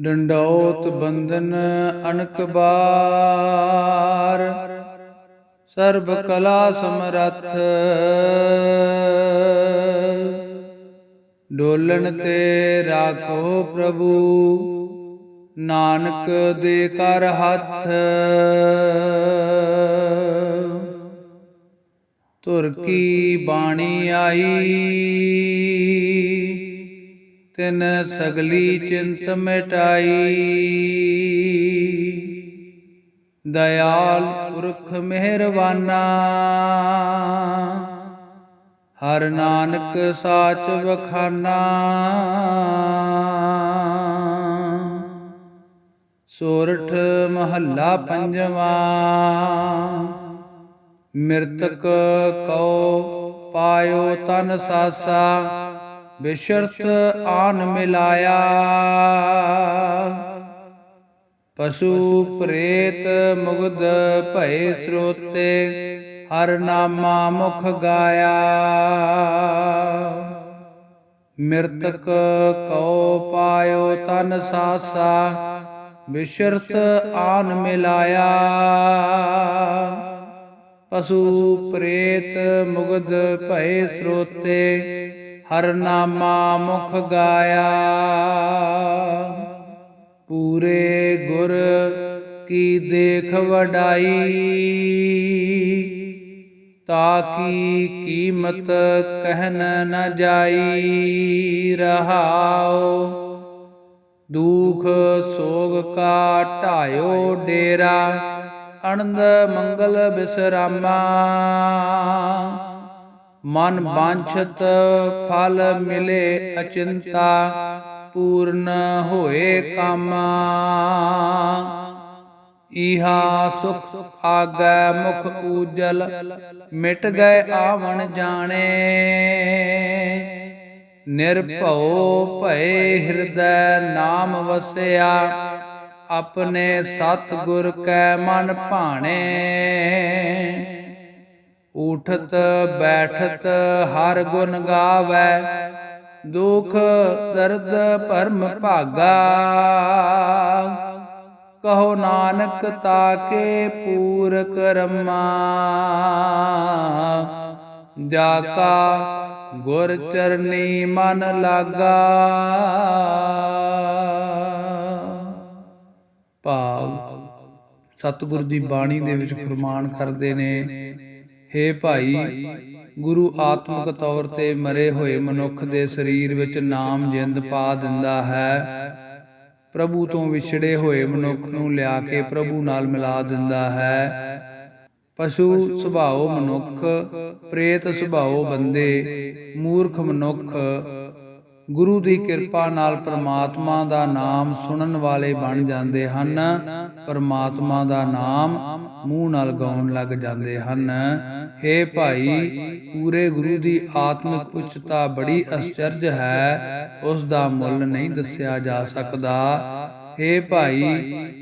ਡੰਡੌਤ ਬੰਧਨ ਅਨਕ ਬਾਰ, ਸਰਬ ਕਲਾ ਸਮਰੱਥ। ਡੋਲਣ ਤੇ ਰਾਖੋ ਪ੍ਰਭੂ, ਨਾਨਕ ਦੇ ਕਰ ਹੱਥ। ਤੁਰ ਕੀ ਬਾਣੀ ਆਈ? ਤਿਨ ਸਗਲੀ ਚਿੰਤ ਮਿਟਾਈ। ਦਇਆਲ ਪੁਰਖ ਮਿਹਰਬਾਨਾ। ਹਰ ਨਾਨਕ ਸਾਚ ਵਖਾਨਾ। ਸੋਰਠ ਮਹੱਲਾ ਪੰਜਵਾਂ। ਮਿਰਤਕ ਕਉ ਪਾਇਓ ਤਨ ਸਾਸਾ। ਬਿਸ਼ਰਤ ਆਨ ਮਿਲਾਇਆ। ਪਸ਼ੂ ਪ੍ਰੇਤ ਮੁਗਦ ਭਏ ਸਰੋਤੇ, ਹਰ ਨਾਮਾ ਮੁਖ ਗਾਇਆ। ਮਿਰਤਕ ਕਉ ਪਾਇਓ ਤਨ ਸਾਸਾ, ਬਿਸ਼ਰਤ ਆਨ ਮਿਲਾਇਆ। ਪਸ਼ੂ ਪ੍ਰੇਤ ਮੁਗਦ ਭਏ ਸਰੋਤੇ ਹਰ ਨਾਮਾ ਮੁਖ ਗਾਇਆ। ਪੂਰੇ ਗੁਰ ਕੀ ਦੇਖ ਵਡਾਈ। ਤਾਕੀ ਕੀਮਤ ਕਹਿਨ ਨ ਜਾਈ। ਰਹਾਓ ਦੁਖ ਸੋਗ ਕਾ ਢਾਇਓ ਡੇਰਾ। ਅਨੰਦ ਮੰਗਲ ਬਿਸਰਾਮਾ। ਮਨ ਬਾਂਛਤ ਫਲ ਮਿਲੇ ਅਚਿੰਤਾ, ਪੂਰਨ ਹੋਏ ਕਾਮਾ। ਇਹਾ ਸੁਖ ਆਗੈ ਮੁਖ ਊਜਲ, ਮਿਟ ਗਏ ਆਵਣ ਜਾਣੇ। ਨਿਰਭਉ ਭਏ ਹਿਰਦੈ ਨਾਮ ਵਸਿਆ, ਆਪਣੇ ਸਤ ਗੁਰ ਕੈ ਮਨ ਭਾਣੇ। ਉਠਤ, ਬੈਠਤ, ਹਰ ਗੁਣ ਗਾਵੈ, ਦੁਖ, ਦਰਦ, ਭਰਮ ਭਾਗਾ। ਕਹੋ ਨਾਨਕ, ਤਾਕੇ ਪੂਰ ਕਰਮਾ ਜਾ ਕਾ ਗੁਰ ਚਰਨੀ ਮਨ ਲਾਗਾ। ਭਾਵ, ਸਤਿਗੁਰ ਦੀ ਬਾਣੀ ਦੇ ਵਿੱਚ ਫਰਮਾਨ ਕਰਦੇ ਨੇ ਹੇ ਭਾਈ, ਗੁਰੂ ਆਤਮਿਕ ਤੌਰ ਤੇ ਮਰੇ ਹੋਏ ਮਨੁੱਖ ਦੇ ਸਰੀਰ ਵਿੱਚ ਨਾਮ ਜਿੰਦ ਪਾ ਦਿੰਦਾ ਹੈ। ਪ੍ਰਭੂ ਤੋਂ ਵਿਛੜੇ ਹੋਏ ਮਨੁੱਖ ਨੂੰ ਲਿਆ ਕੇ ਪ੍ਰਭੂ ਨਾਲ ਮਿਲਾ ਦਿੰਦਾ ਹੈ। ਪਸ਼ੂ ਸੁਭਾਅ ਮਨੁੱਖ, ਪ੍ਰੇਤ ਸੁਭਾਉ ਬੰਦੇ, ਮੂਰਖ ਮਨੁੱਖ ਗੁਰੂ ਦੀ ਕਿਰਪਾ ਨਾਲ ਪ੍ਰਮਾਤਮਾ ਦਾ ਨਾਮ ਸੁਣਨ ਵਾਲੇ ਬਣ ਜਾਂਦੇ ਹਨ। ਪ੍ਰਮਾਤਮਾ ਦਾ ਨਾਮ ਮੂੰਹ ਨਾਲ ਗਾਉਣ ਲੱਗ ਜਾਂਦੇ ਹਨ। हे ਭਾਈ ਪੂਰੇ ਗੁਰੂ ਦੀ ਆਤਮਿਕ ਉਚਤਾ ਬੜੀ ਅਚਰਜ ਹੈ ਉਸ ਦਾ ਮੁੱਲ ਨਹੀਂ ਦੱਸਿਆ ਜਾ ਸਕਦਾ। हे ਭਾਈ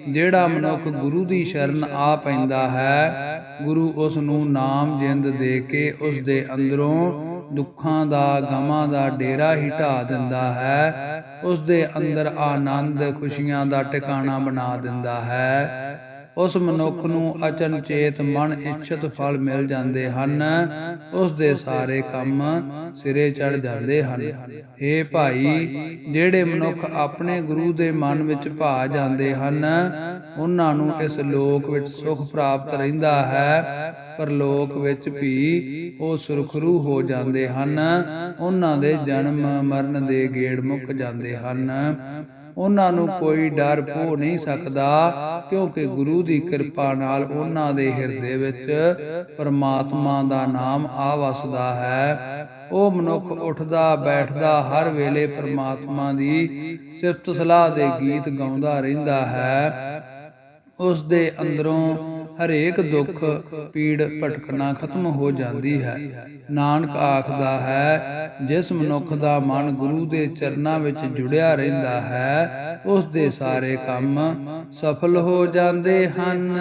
ਜਿਹੜਾ ਮਨੁੱਖ ਗੁਰੂ ਦੀ ਸ਼ਰਨ ਆ ਪੈਂਦਾ ਹੈ ਗੁਰੂ ਉਸ ਨੂੰ ਨਾਮ ਜਿੰਦ ਦੇ ਕੇ ਉਸ ਦੇ ਅੰਦਰੋਂ ਦੁੱਖਾਂ ਦਾ, ਗਮਾਂ ਦਾ ਡੇਰਾ ਹੀ ਢਾ ਦਿੰਦਾ ਹੈ। ਉਸ ਦੇ ਅੰਦਰ ਆਨੰਦ, ਖੁਸ਼ੀਆਂ ਦਾ ਟਿਕਾਣਾ ਬਣਾ ਦਿੰਦਾ ਹੈ। ਉਸ ਮਨੁੱਖ ਨੂੰ ਅਚਨਚੇਤ ਮਨ ਇੱਛਤ ਫਲ ਮਿਲ ਜਾਂਦੇ ਹਨ। ਉਸ ਦੇ ਸਾਰੇ ਕੰਮ ਸਿਰੇ ਚੜ ਜਾਂਦੇ ਹਨ। ਏ ਭਾਈ, ਜਿਹੜੇ ਮਨੁੱਖ ਆਪਣੇ ਗੁਰੂ ਦੇ ਮਨ ਵਿੱਚ ਭਾ ਜਾਂਦੇ ਹਨ, ਉਹਨਾਂ ਨੂੰ ਇਸ ਲੋਕ ਵਿੱਚ ਸੁਖ ਪ੍ਰਾਪਤ ਰਹਿੰਦਾ ਹੈ। ਪਰ ਲੋਕ ਵਿੱਚ ਵੀ ਉਹ ਸੁਰਖਰੂ ਹੋ ਜਾਂਦੇ ਹਨ। ਉਹਨਾਂ ਦੇ ਜਨਮ ਮਰਨ ਦੇ ਗੇੜ ਮੁੱਕ ਜਾਂਦੇ ਹਨ। ਉਹਨਾਂ ਨੂੰ ਕੋਈ ਡਰ ਪੋ ਨਹੀਂ ਸਕਦਾ, ਕਿਉਂਕਿ ਗੁਰੂ ਦੀ ਕਿਰਪਾ ਨਾਲ ਉਹਨਾਂ ਦੇ ਹਿਰਦੇ ਵਿੱਚ ਪਰਮਾਤਮਾ ਦਾ ਨਾਮ ਆ ਵਸਦਾ ਹੈ। ਉਹ ਮਨੁੱਖ ਉੱਠਦਾ, ਬੈਠਦਾ, ਹਰ ਵੇਲੇ ਪਰਮਾਤਮਾ ਦੀ ਸਿਫਤ ਸਲਾਹ ਦੇ ਗੀਤ ਗਾਉਂਦਾ ਰਹਿੰਦਾ ਹੈ। ਉਸ ਦੇ ਅੰਦਰੋਂ ਹਰੇਕ ਦੁੱਖ, ਪੀੜ, ਭਟਕਣਾ ਖਤਮ ਹੋ ਜਾਂਦੀ ਹੈ। ਨਾਨਕ ਆਖਦਾ ਹੈ, ਜਿਸ ਮਨੁੱਖ ਦਾ ਮਨ ਗੁਰੂ ਦੇ ਚਰਨਾਂ ਵਿੱਚ ਜੁੜਿਆ ਰਹਿੰਦਾ ਹੈ ਉਸ ਦੇ ਸਾਰੇ ਕੰਮ ਸਫਲ ਹੋ ਜਾਂਦੇ ਹਨ।